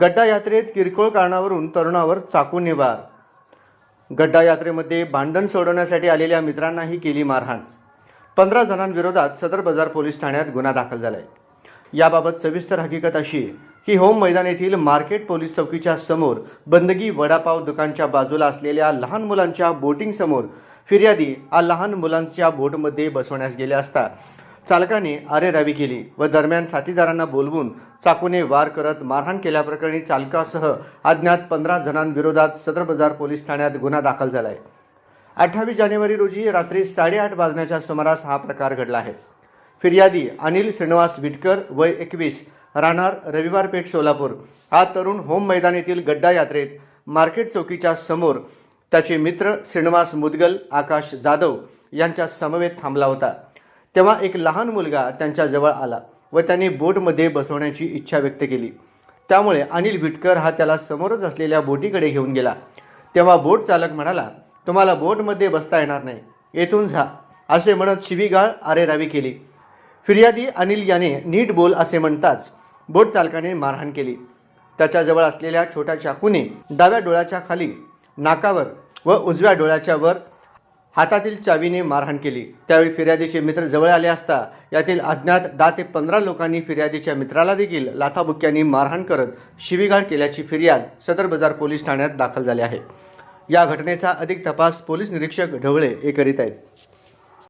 गड्डा यात्रेत किरकोळ कारणावरून तरुणावर चाकूने वार गड्डा यात्रेमध्ये भांडण सोडवण्यासाठी आलेल्या मित्रांनाही केली मारहाण. पंधरा जणांविरोधात सदर बाजार पोलीस ठाण्यात गुन्हा दाखल झाला आहे याबाबत सविस्तर हकीकत अशी आहे की होम मैदान येथील मार्केट पोलीस चौकीच्या समोर बंदगी वडापाव दुकानच्या बाजूला असलेल्या लहान मुलांच्या बोटिंगसमोर फिर्यादी आ लहान मुलांच्या बोटमध्ये बसवण्यास गेले असता चालकाने अरेरावी केली व दरम्यान साथीदारांना बोलवून चाकूने वार करत मारहाण केल्याप्रकरणी चालकासह अज्ञात पंधरा जणांविरोधात सदर बाजार पोलीस ठाण्यात गुन्हा दाखल झाला आहे अठ्ठावीस जानेवारी रोजी रात्री साडेआठ वाजण्याच्या सुमारास हा प्रकार घडला आहे. फिर्यादी अनिल श्रीनिवास विटकर वय एकवीस राहणार रविवार पेठ सोलापूर. हा तरुण होम मैदान येथील गड्डा यात्रेत मार्केट चौकीच्या समोर त्याचे मित्र श्रीनिवास मुदगल आकाश जाधव यांच्या समवेत थांबला होता. तेव्हा एक लहान मुलगा त्यांच्याजवळ आला व त्याने बोटमध्ये बसवण्याची इच्छा व्यक्त केली. त्यामुळे अनिल विटकर हा त्याला समोरच असलेल्या बोटीकडे घेऊन गेला. तेव्हा बोट चालक म्हणाला तुम्हाला बोटमध्ये बसता येणार नाही. येथून जा. असे म्हणत शिवीगाळ आरेरावी केली. फिर्यादी अनिल याने नीट बोल असे म्हणताच बोट चालकाने मारहाण केली. त्याच्याजवळ असलेल्या छोट्या चाकूने डाव्या डोळ्याच्या खाली नाकावर व उजव्या डोळ्याच्या वर हातातील चावीने मारहाण केली. त्यावेळी फिर्यादीचे मित्र जवळ आले असता यातील अज्ञात दहा ते पंधरा लोकांनी फिर्यादीच्या मित्राला देखील लाथाबुक्क्यांनी मारहाण करत शिवीगाळ केल्याची फिर्याद सदर बाजार पोलीस ठाण्यात दाखल झाली आहे. या घटनेचा अधिक तपास पोलीस निरीक्षक ढवळे हे करीत आहेत.